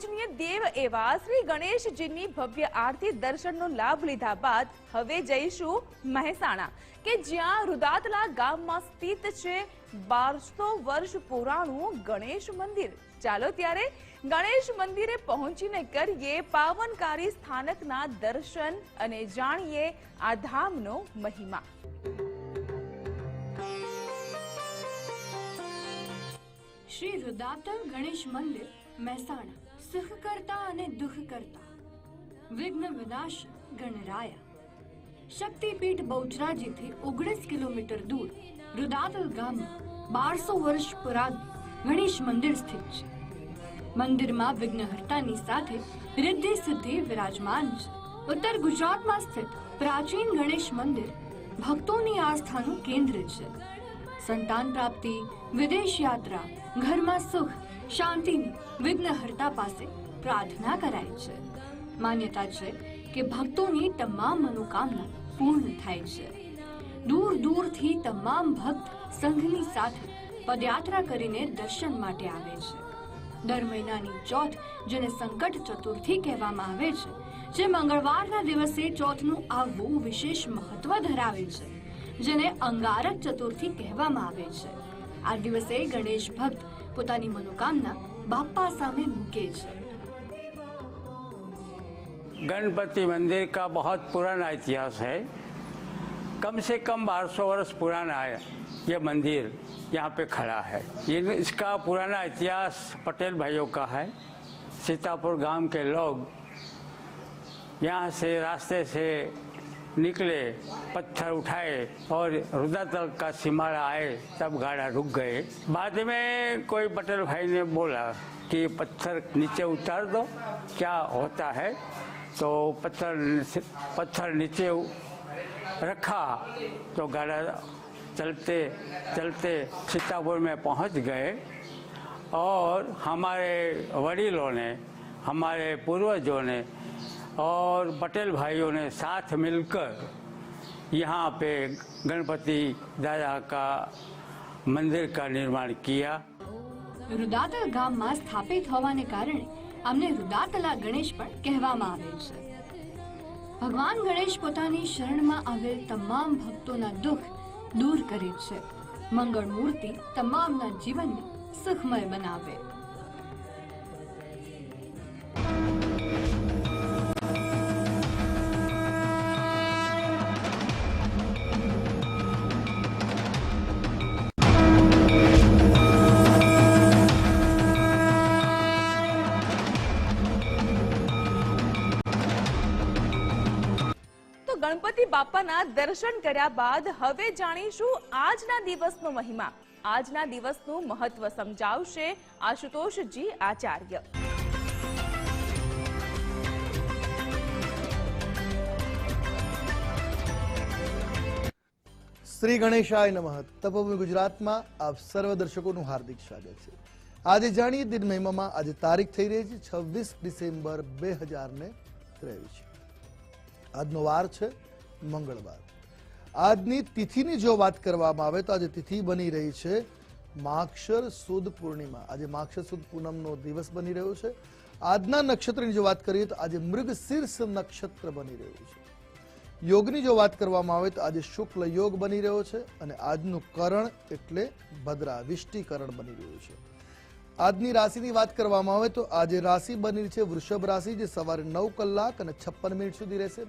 પૂજનીય દેવ એવા શ્રી ગણેશજીની ભવ્ય આરતી દર્શનનો લાભ લીધા બાદ હવે જઈશું મહેસાણા, કે જ્યાં રુદાતલા ગામમાં સ્થિત છે બારસો વર્ષ પુરાણું ગણેશ મંદિર. ચાલો ત્યારે ગણેશ મંદિરે પહોંચીને કરીએ પાવનકારી સ્થાનકના દર્શન અને જાણીએ આ ધામનો મહિમા. શ્રી રુદાતલ ગણેશ મંદિર મહેસાણા સુખ કરતા અને દુઃખ કરતા વિઘ્ન વિનાશ, ગણરાયા. શક્તિપીઠ બહુચરાજીથી ઓગણીસ કિલોમીટર દૂર, રુદાતલ ગામમાં બારસો વર્ષ પુરાનું ગણેશ મંદિર સ્થિત છે. મંદિરમાં વિઘ્નહર્તાની સાથે રિદ્ધિ સિદ્ધિ વિરાજમાન છે. ઉત્તર ગુજરાતમાં સ્થિત પ્રાચીન ગણેશ મંદિર ભક્તોની આસ્થાનું કેન્દ્ર છે. સંતાન પ્રાપ્તિ, વિદેશ યાત્રા, ઘરમાં સુખ શાંતિની વિઘ્નહર્તા પાસે પ્રાર્થના કરાય છે. માન્યતા છે કે ભક્તોની તમામ મનોકામના પૂર્ણ થાય છે. દૂર દૂરથી તમામ ભક્ત સંઘની સાથે પદયાત્રા કરીને દર્શન માટે આવે છે. દર મહિનાની ચોથ જેને સંકટ ચતુર્થી કહેવામાં આવે છે, જે મંગળવારના દિવસે ચોથનું આવવું વિશેષ મહત્વ ધરાવે છે, જેને અંગારક ચતુર્થી કહેવામાં આવે છે. આ દિવસે ગણેશ ભક્ત પોતાની મનોકામના બાપ્પા સામે મૂકે છે गणपति मंदिर का बहुत पुराना इतिहास है कम से कम 1200 वर्ष पुराना है ये मंदिर यहाँ पे खड़ा है ये इसका पुराना इतिहास पटेल भाइयों का है सीतापुर गांव के लोग यहाँ से रास्ते से निकले, पत्थर उठाए और रुदातल का सिमारा आए, तब गाड़ा रुक गए। बाद में कोई भाई ने बोला कि पत्थर नीचे उतार दो, क्या होता है? तो पत्थर पत्थर नीचे रखा तो गाड़ा चलते चलते सीतापुर में पहुँच गए। और हमारे वडीलों ने, हमारे पूर्वजों ने और पटेल भाइयों ने साथ मिलकर यहाँ पे गणपति दादा का मंदिर का निर्माण किया રુદાતલ ગામમાં સ્થાપિત હોવાને કારણે અમને રુદાતલા ગણેશ પણ કહેવામાં આવે છે ભગવાન ગણેશ પોતાની શરણમાં આવેલ તમામ ભક્તોના દુઃખ દૂર કરે છે મંગળ મૂર્તિ તમામના જીવનને સુખમય બનાવે ગણપતિ બાપાના દર્શન કર્યા બાદ હવે જાણીશું આજના દિવસનો મહિમા. આજના દિવસનું મહત્વ સમજાવશે આશુતોષજી આચાર્ય. શ્રી ગણેશાય નમઃ. તપોભૂમિ ગુજરાતમાં આપ સર્વ દર્શકોનું હાર્દિક સ્વાગત છે. આજે જાણીએ દિન મહિમામાં આજે તારીખ થઈ રહી છે છવ્વીસ ડિસેમ્બર બે હજાર ને ત્રેવીસ. આજનો વાર છે મંગળવાર. આજની તિથિની જો વાત કરવામાં આવે તો આજે તિથિ બની રહી છે માક્ષર સુદ પૂર્ણિમા. આજે માક્ષર સુદ પૂનમનો દિવસ બની રહ્યો છે. આજના નક્ષત્રની જો વાત કરીએ તો આજે મૃગ શીર્ષ નક્ષત્ર બની રહ્યું છે. યોગની જો વાત કરવામાં આવે તો આજે શુક્લ યોગ બની રહ્યો છે અને આજનું કરણ એટલે ભદ્રા, વિષ્ટિકરણ બની રહ્યું છે. આજની રાશિની વાત કરવામાં આવે તો આજે રાશિ બની છે વૃષભ રાશિ જે સવારે નવ કલાક અને છપ્પન મિનિટ સુધી રહેશે.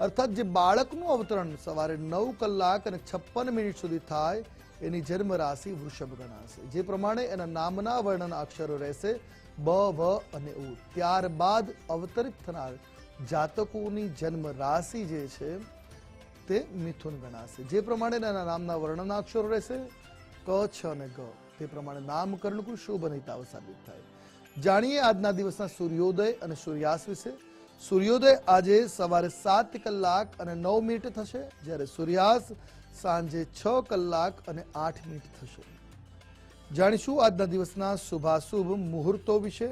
અર્થાત જે બાળકનું અવતરણ સવારે નવ કલાક અને છપ્પન મિનિટ સુધી થાય, એની જન્મ રાશિ વૃષભ ગણાશે. જે પ્રમાણે એના નામના વર્ણન અક્ષરો રહેશે બ, વ અને ઉ. ત્યારબાદ અવતરિત થનાર જાતકોની જન્મ રાશિ જે છે, તે મિથુન ગણાશે. જે પ્રમાણે એના નામના વર્ણનાક્ષરો રહેશે, ક, છ અને ગ. તે પ્રમાણે નામકરણ શુભ અને સાબિત થાય. જાણીએ આજના દિવસના સૂર્યોદય અને સૂર્યાસ્ત વિશે. સૂર્યોદય આજે સવારે સાત કલાક અને નવ મિનિટ થશે, જ્યારે સૂર્યાસ્ત સાંજે છ કલાક અને આઠ મિનિટ થશે. જાણીશું આજના દિવસના શુભાશુભ મુહૂર્તો વિશે.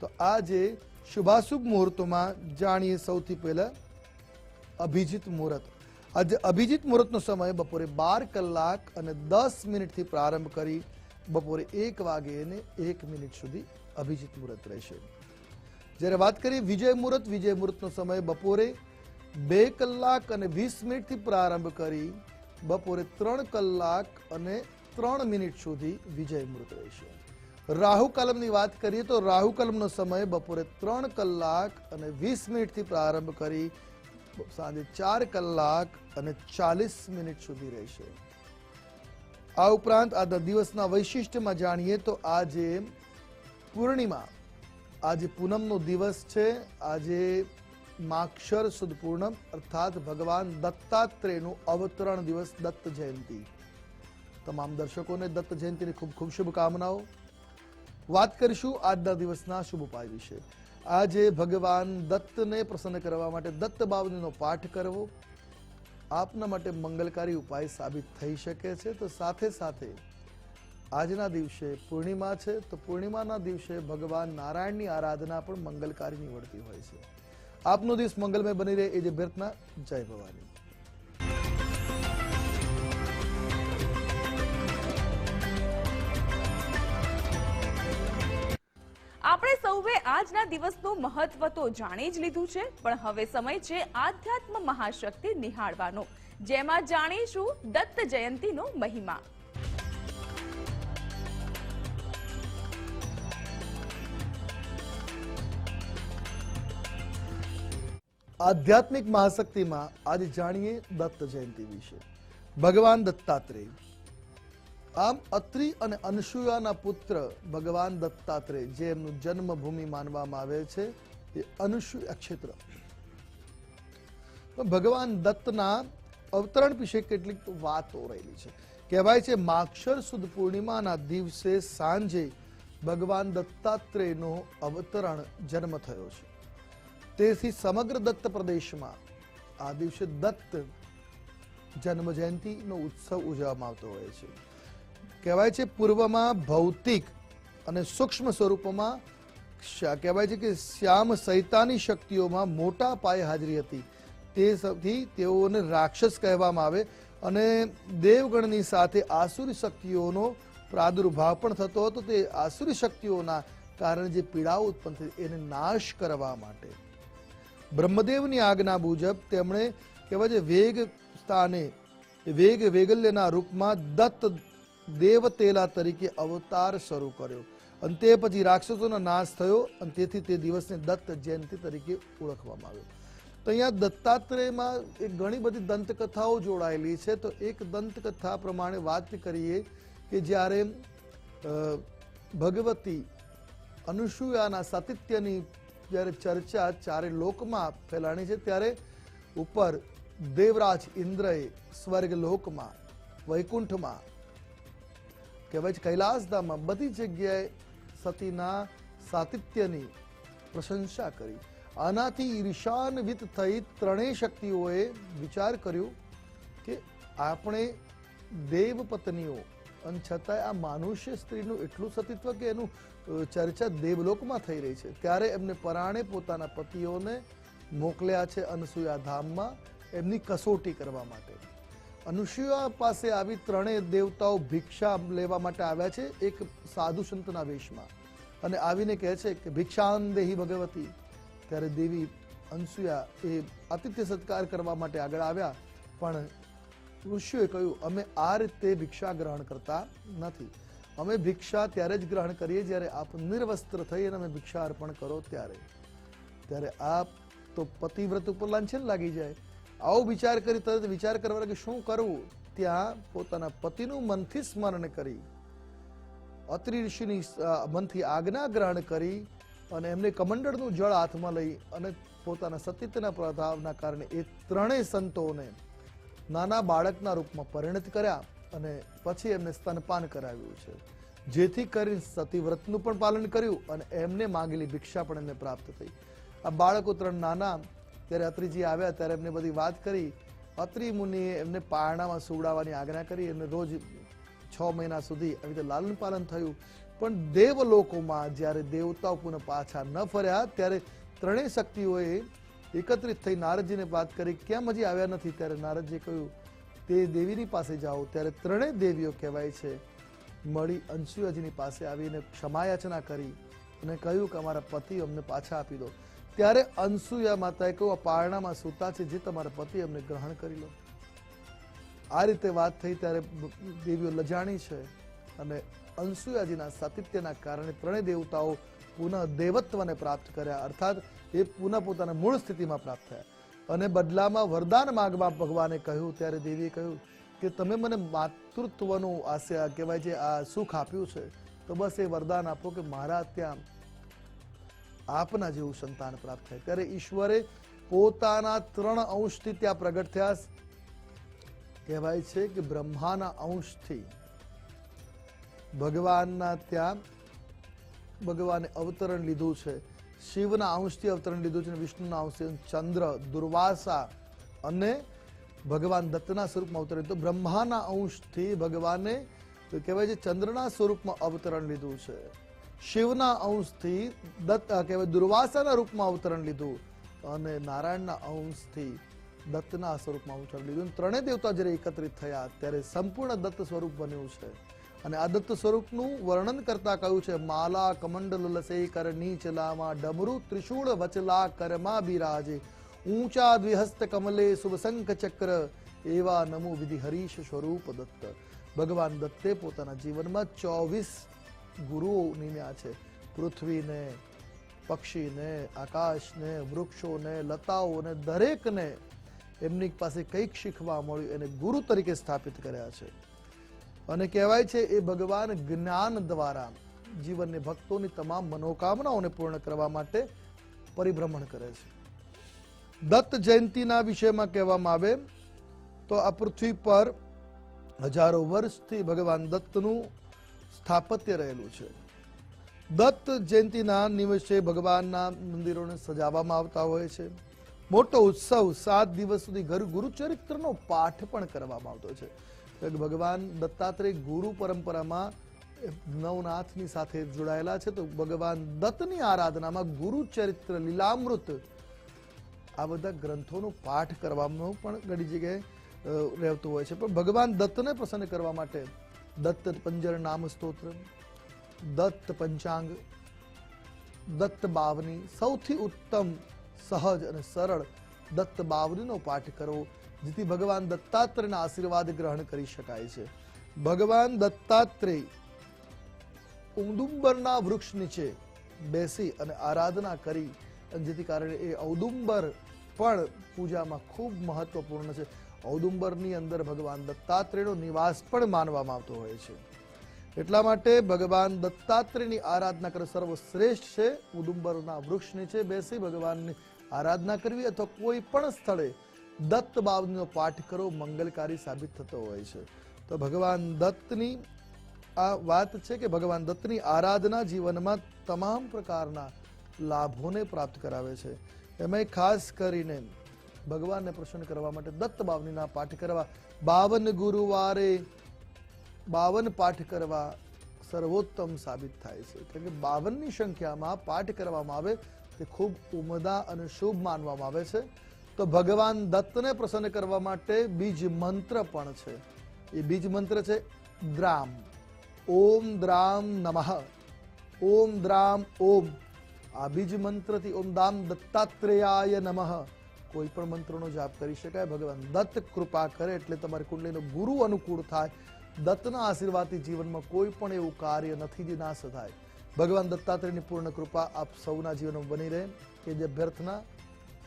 તો આજે શુભાશુભ મુહૂર્તોમાં જાણીએ સૌથી પહેલા અભિજીત મુહૂર્ત. આજે અભિજીત મુહૂર્તનો સમય બપોરે બાર કલાક અને દસ મિનિટથી પ્રારંભ કરી બપોરે એક વાગે અને એક મિનિટ સુધી અભિજીત મુહૂર્ત રહેશે. જ્યારે વાત કરીએ વિજય મુહૂર્ત, વિજય મુહૂર્તનો સમય બપોરે બે કલાક અને વીસ મિનિટથી પ્રારંભ કરી બપોરે ત્રણ કલાક અને ત્રણ મિનિટ સુધી વિજય મુહૂર્ત રહેશે રાહુ કલમની વાત કરીએ તો રાહુ કલમનો સમય બપોરે ત્રણ કલાક અને વીસ મિનિટથી પ્રારંભ કરી સાંજે ચાર કલાક અને ચાલીસ મિનિટ સુધી રહેશે આ ઉપરાંત આજના દિવસના વૈશિષ્ટ્યમાં જાણીએ તો આજે પૂર્ણિમા આજે પૂનમનો દિવસ છે. આજે માક્ષર સુદ પૂર્ણમ અર્થાત ભગવાન દત્તાત્રેયનું અવતરણ દિવસ, દત્ત જયંતિ. તમામ દર્શકોને દત્ત જયંતિની ખૂબ ખૂબ શુભકામનાઓ. વાત કરીશું આજના દિવસના શુભ ઉપાય વિશે. આજે ભગવાન દત્તને પ્રસન્ન કરવા માટે દત્ત બાવનીનો પાઠ કરવો. આપના માટે મંગલકારી ઉપાય સાબિત થઈ શકે છે. તો સાથે સાથે આજના દિવસે પૂર્ણિમા છે, તો પૂર્ણિમાના દિવસે ભગવાન નારાયણની આરાધના પણ મંગલકારી નીવડતી હોય છે. આપનો દિવસ મંગલમય બની રહે એ જે પ્રાર્થના જય ભવાની. આપણે સૌએ આજના દિવસનું મહત્વ તો જાણી જ લીધું છે, પણ હવે સમય છે આધ્યાત્મ મહાશક્તિ નિહાળવાનો. જેમાં જાણીશું દત્ત જયંતિનો મહિમા. આધ્યાત્મિક મહાશક્તિમાં આજે જાણીએ દત્ત જયંતિ વિશે. ભગવાન દત્તાત્રેય. આમ અત્રિ અને અનસુયાના પુત્ર ભગવાન દત્તાત્રેય, જે એમનું જન્મભૂમિ માનવામાં આવે છે, એ અનસુયા ક્ષેત્ર. ભગવાન દત્તના અવતરણ વિશે કેટલીક વાતો રહેલી છે. કહેવાય છે, માક્ષર સુદ પૂર્ણિમાના દિવસે સાંજે ભગવાન દત્તાત્રેયનો અવતરણ જન્મ થયો છે. તેથી સમગ્ર દત્ત પ્રદેશમાં આ દિવસે દત્ત જન્મ જયંતિનો ઉત્સવ ઉજવવામાં આવતો હોય છે. કહેવાય છે પૂર્વમાં ભૌતિક અને સૂક્ષ્મ સ્વરૂપમાં કહેવાય છે કે શ્યામ સૈતાની શક્તિઓમાં મોટા પાયે હાજરી હતી. તે સૌથી તેઓને રાક્ષસ કહેવામાં આવે અને દેવગણની સાથે આસુરી શક્તિઓનો પ્રાદુર્ભાવ પણ થતો હતો. તે આસુરી શક્તિઓના કારણે જે પીડાઓ ઉત્પન્ન થઈ, એને નાશ કરવા માટે બ્રહ્મદેવની આજ્ઞા મુજબ તેમણે કહેવાય છે, વેગ સ્થાને, વેગ વેગલ્યના રૂપમાં દત્ત દેવતેલા તરીકે અવતાર શરૂ કર્યો. અને તે પછી રાક્ષસોનો નાશ થયો અને તેથી તે દિવસને દત્ત જયંતિ તરીકે ઓળખવામાં આવ્યો. તો અહીંયા દત્તાત્રેયમાં એક ઘણી બધી દંતકથાઓ જોડાયેલી છે. તો એક દંતકથા પ્રમાણે વાત કરીએ કે જ્યારે ભગવતી અનુસૂયાના સાતિત્યની જ્યારે ચર્ચા ચારે લોકમાં ફેલાણી છે, ત્યારે ઉપર દેવરાજ ઇન્દ્રએ સ્વર્ગ લોકમાં, વૈકુંઠમાં, કહેવાય છે કૈલાસધામમાં બધી જગ્યાએ સતીના સાતિત્યની પ્રશંસા કરી. આનાથી ઈર્ષાન્વિત થઈ ત્રણેય શક્તિઓએ વિચાર કર્યો કે આપણે દેવ પત્નીઓ અને છતાંય આ માનુષ્ય સ્ત્રીનું એટલું સતીત્વ કે એનું ચર્ચા દેવલોકમાં થઈ રહી છે. ત્યારે એમને પરાણે પોતાના પતિઓને મોકલ્યા છે અનસુયા ધામમાં એમની કસોટી કરવા માટે. અનુસુયા પાસે આવી ત્રણેય દેવતાઓ ભિક્ષા લેવા માટે આવ્યા છે એક સાધુ સંતના વેશમાં. અને આવીને કહે છે કે ભિક્ષાન દેહી ભગવતી. ત્યારે દેવી અનસુયા એ આતિથ્ય સત્કાર કરવા માટે આગળ આવ્યા, પણ ઋષિઓએ કહ્યું, અમે આ રીતે ભિક્ષા ગ્રહણ કરતા નથી. અમે ભિક્ષા ત્યારે જ ગ્રહણ કરીએ જ્યારે આપ નિર્વસ્ત્ર થઈ અને અમે ભિક્ષા અર્પણ કરો ત્યારે. ત્યારે આપ તો પતિવ્રત ઉપર લાંછન લાગી જાય. આવો વિચાર કરી તરત વિચાર કરવા કે શું કરવું? ત્યાં પોતાના પતિનું મનથી સ્મરણ કરી. અત્રિ ઋષિની મનથી આજ્ઞા ગ્રહણ કરી અને એમને કમંડળનું જળ હાથમાં લઈ અને પોતાના સતીતના પ્રભાવના કારણે એ ત્રણેય સંતોને નાના બાળકના રૂપમાં પરિણત કર્યા અને પછી એમને સ્તનપાન કરાવ્યું છે. જેથી કરીને સતીવ્રતનું પણ પાલન કર્યું અને એમને માંગેલી ભિક્ષા પણ એમને પ્રાપ્ત થઈ. આ બાળકો ત્રણ નાના ત્યારે અત્રિજી આવ્યા ત્યારે એમને બધી વાત કરી. અત્રિ મુનિએ એમને પારણામાં સુવડાવવાની આજ્ઞા કરી અને રોજ છ મહિના સુધી આવી રીતે લાલન પાલન થયું. પણ દેવલોકોમાં જ્યારે દેવતાઓ પુનઃ પાછા ન ફર્યા ત્યારે ત્રણેય શક્તિઓએ એકત્રિત થઈ નારદજીને વાત કરી, કેમ હજી આવ્યા નથી? ત્યારે નારદજીએ કહ્યું, તે દેવીની પાસે જાઓ. ત્યારે ત્રણેય દેવીઓ કહેવાય છે, મળી અંશુયાજીની પાસે આવીને ક્ષમાયાચના કરી અને કહ્યું કે અમારા પતિ અમને પાછા આપી દો. ત્યારે અંશુયા માતાએ કહ્યું, આ પારણામાં સૂતા છે, જે તમારા પતિ અમને ગ્રહણ કરી લો. આ રીતે વાત થઈ ત્યારે દેવીઓ લજાણી છે અને અંશુયાજીના સાતિત્યના કારણે ત્રણેય દેવતાઓ પુનઃ દેવત્વને પ્રાપ્ત કર્યા. અર્થાત એ પુનઃ પોતાના મૂળ સ્થિતિમાં પ્રાપ્ત થયા. અને બદલામાં વરદાન માગવા ભગવાને કહ્યું, ત્યારે દેવીએ કહ્યું કે, તમે મને માતૃત્વનું આશા કહેવાય છે, આ સુખ આપ્યું છે. તો બસ એ વરદાન આપો કે મારા ત્યાં આપના જેવું સંતાન પ્રાપ્ત થાય. ત્યારે ઈશ્વરે પોતાના ત્રણ અંશથી ત્યાં પ્રગટ થયા. કહેવાય છે કે બ્રહ્માના અંશથી ભગવાનના ત્યાં ભગવાને અવતરણ લીધું છે. શિવના અંશથી અવતરણ લીધું છે અને વિષ્ણુના અંશથી ચંદ્ર, દુર્વાસા અને ભગવાન દત્તના સ્વરૂપમાં અવતરણ લીધું. બ્રહ્માના અંશથી ભગવાને કહેવાય છે ચંદ્રના સ્વરૂપમાં અવતરણ લીધું છે. શિવના અંશથી દત્ત કહેવાય દુર્વાસાના રૂપમાં અવતરણ લીધું. અને નારાયણના અંશથી દત્તના સ્વરૂપમાં અવતરણ લીધું. ત્રણેય દેવતા જ્યારે એકત્રિત થયા, ત્યારે સંપૂર્ણ દત્ત સ્વરૂપ બન્યું છે. અને આ દત્ત સ્વરૂપનું વર્ણન કરતા કહ્યું છે, માલા કમંડલ લસે કર નીચલામાં ડમરુ ત્રિશૂળ વચલા કરમાં બિરાજે. ઊંચા દ્વિહસ્ત કમલે શુભશંખ ચક્ર, એવા નમો વિધિ હરીશ સ્વરૂપ દત્ત. ભગવાન દત્તે પોતાના જીવનમાં ચોવીસ ગુરુઓ નિમ્યા છે. પૃથ્વીને, પક્ષીને, આકાશને, વૃક્ષોને, લતાઓને, દરેકને એમની પાસે કંઈક શીખવા મળ્યું, એને ગુરુ તરીકે સ્થાપિત કર્યા છે. અને કહેવાય છે એ ભગવાન જ્ઞાન દ્વારા જીવનને ભક્તોની તમામ મનોકામનાઓને પૂર્ણ કરવા માટે પરિભ્રમણ કરે છે. દત્ત જયંતિના વિષયમાં કહેવામાં આવે તો આ પૃથ્વી પર હજારો વર્ષથી ભગવાન દત્તનું સ્થાપત્ય રહેલું છે. દત્ત જયંતિના નિમિત્તે ભગવાનના મંદિરોને સજાવવામાં આવતા હોય છે. મોટો ઉત્સવ સાત દિવસ સુધી ઘર ગુરુચરિત્રનો પાઠ પણ કરવામાં આવતો છે. ભગવાન દત્તાત્રેય ગુરુ પરંપરામાં નવનાથની સાથે જોડાયેલા છે. તો ભગવાન દત્તની આરાધનામાં ગુરુ ચરિત્ર લીલામૃત આ બધા ગ્રંથોનો પાઠ કરવામાં પણ ઘણી જગ્યાએ રહેતું હોય છે. પણ ભગવાન દત્તને પ્રસન્ન કરવા માટે દત્ત પંજર નામ સ્તોત્ર, દત્ત પંચાંગ, દત્ત બાવની સૌથી ઉત્તમ, સહજ અને સરળ દત્ત બાવનીનો પાઠ કરવો જેથી ભગવાન દત્તાત્રેયના આશીર્વાદ ગ્રહણ કરી શકાય છે. ભગવાન દત્તાત્રેય ઔદુંબરના વૃક્ષ નીચે બેસી અને આરાધના કરી, જેથી કારણે એ ઔદુંબર પણ પૂજામાં ખૂબ મહત્વપૂર્ણ છે. ઔદુંબરની અંદર ભગવાન દત્તાત્રેયનો નિવાસ પણ માનવામાં આવતો હોય છે. એટલા માટે ભગવાન દત્તાત્રેયની આરાધના કરે સર્વશ્રેષ્ઠ છે. ઉદુંબરના વૃક્ષ નીચે બેસી ભગવાનની આરાધના કરવી અથવા કોઈ પણ સ્થળે દત્ત બાવનીનો પાઠ કરો, મંગલકારી સાબિત થતો હોય છે. તો ભગવાન દત્તની આ વાત છે કે ભગવાન દત્તની આરાધના જીવનમાં તમામ પ્રકારના લાભોને પ્રાપ્ત કરાવે છે. એમાંય ખાસ કરીને ભગવાનને પ્રસન્ન કરવા માટે દત્ત બાવનીના પાઠ કરવા. બાવન ગુરુવારે બાવન પાઠ કરવા સર્વોત્તમ સાબિત થાય છે. કારણ કે બાવનની સંખ્યામાં પાઠ કરવામાં આવે, તે ખૂબ ઉમદા અને શુભ માનવામાં આવે છે. તો ભગવાન દત્તને પ્રસન્ન કરવા માટે બીજ મંત્ર પણ છે. એ બીજ મંત્ર છે દ્રામ. ઓમ દ્રામ નમઃ. ઓમ દ્રામ ઓમ. આ બીજ મંત્રથી ઓમ દામ દત્તાત્રેયાય નમઃ. કોઈ પણ મંત્રનો જાપ કરી શકાય. ભગવાન દત્ત કૃપા કરે એટલે તમારી કુંડલીનો ગુરુ અનુકૂળ થાય. દત્તના આશીર્વાદથી જીવનમાં કોઈ પણ એવું કાર્ય નથી જે નાશ થાય. ભગવાન દત્તાત્રેયની પૂર્ણ કૃપા આપ સૌના જીવનમાં બની રહે. કે જે અભ્યર્થના.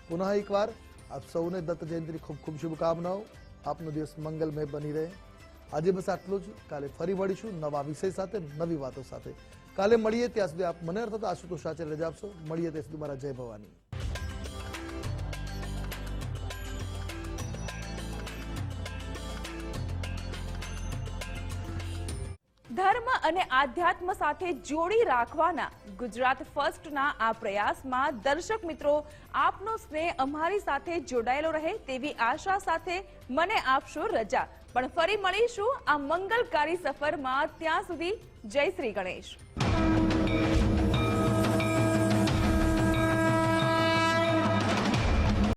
પુનઃ એકવાર આપ સૌને દત્ત જયંતિની ખૂબ ખૂબ શુભકામનાઓ. આપનો દિવસ મંગલમય બની રહે. આજે બસ આટલું જ. કાલે ફરી મળીશું નવા વિષય સાથે, નવી વાતો સાથે. કાલે મળીએ ત્યાં સુધી આપ મને અર્થાત આશુતોષ આચાર્ય રજા આપશો. મળીએ ત્યાં સુધી મારા જય ભવાની. ધર્મ અને આધ્યાત્મ સાથે જોડી રાખવાના ગુજરાત ફર્સ્ટના આ પ્રયાસમાં દર્શક મિત્રો, આપનો સ્નેહ અમારી સાથે જોડાયેલો રહે તેવી આશા સાથે મને આપશો રજા. પણ ફરી મળીશું આ મંગલકારી સફરમાં. ત્યાં સુધી જય શ્રી ગણેશ.